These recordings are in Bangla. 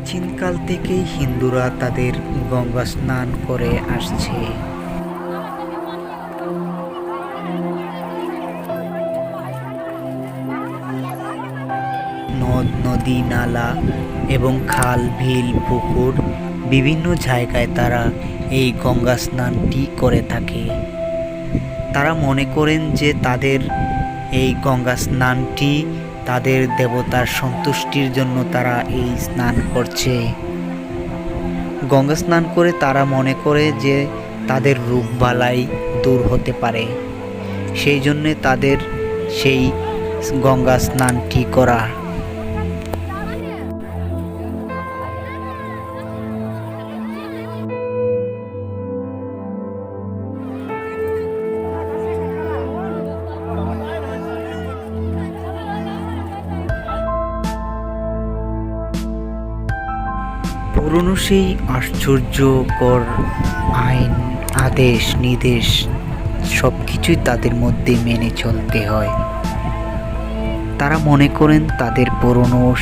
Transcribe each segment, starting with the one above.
প্রাচীনকাল থেকেই হিন্দুরা তাদের গঙ্গা স্নান করে আসছে। নদ, নদী, নালা এবং খাল, বিল, পুকুর বিভিন্ন জায়গায় তারা এই গঙ্গা স্নানটি করে থাকে। তারা মনে করেন যে তাদের এই গঙ্গা স্নানটি তাদের দেবতার সন্তুষ্টির জন্য তারা এই স্নান করছে। গঙ্গা স্নান করে তারা মনে করে যে তাদের রূপ বালাই দূর হতে পারে। সেই জন্যে তাদের সেই গঙ্গা স্নানটি করা পুরনো সেই আশ্চর্যকর আইন, আদেশ, নির্দেশ সব কিছুই তাদের মধ্যে মেনে চলতে হয়। তারা মনে করেন তাদের পুরনো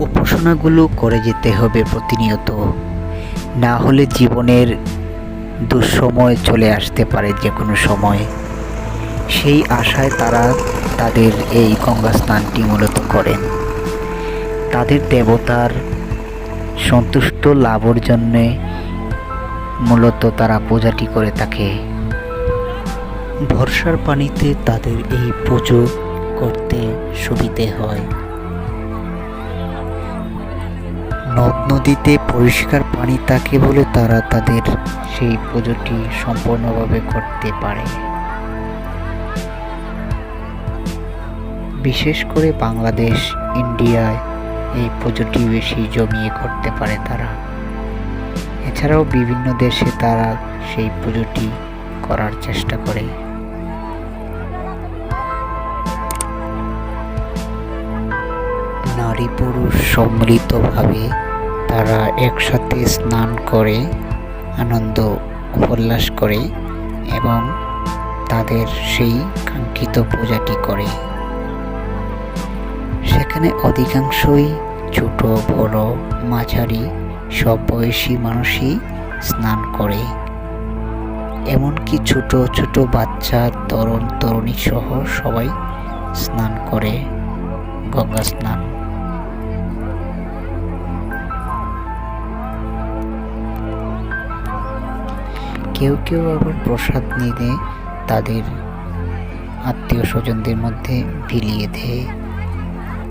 উপাসনাগুলো করে যেতে হবে প্রতিনিয়ত। না হলে জীবনের দুঃসময় চলে আসতে পারে যে কোনো সময়। সেই আশায় তারা তাদের এই গঙ্গা স্নানটি মূলত করেন। তাদের দেবতার সন্তুষ্ট লাভের জন্যে মূলত তারা পূজাটি করে থাকে। বর্ষার পানিতে তাদের এই পুজো করতে সুবিধে হয়। নদ নদীতে পরিষ্কার পানি থাকে বলে তারা তাদের সেই পুজোটি সম্পূর্ণভাবে করতে পারে। বিশেষ করে বাংলাদেশ ইন্ডিয়ায় এই পুজোটি বেশি জমিয়ে করতে পারে তারা। এছাড়াও বিভিন্ন দেশে তারা সেই পুজোটি করার চেষ্টা করে। নারী পুরুষ সম্মিলিতভাবে তারা একসাথে স্নান করে, আনন্দ উল্লাস করে এবং তাদের সেই কাঙ্ক্ষিত পূজাটি করে। সেখানে অধিকাংশই ছোট, বড়, মাঝারি, সব বয়সী মানুষই স্নান করে। এমনকি ছোট ছোট বাচ্চা, তরুণ, তরুণী সহ সবাই স্নান করে গঙ্গা স্নান। কেউ কেউ আবার প্রসাদ নিয়ে তাদের আত্মীয় স্বজনদের মধ্যে বিলিয়ে দেয়।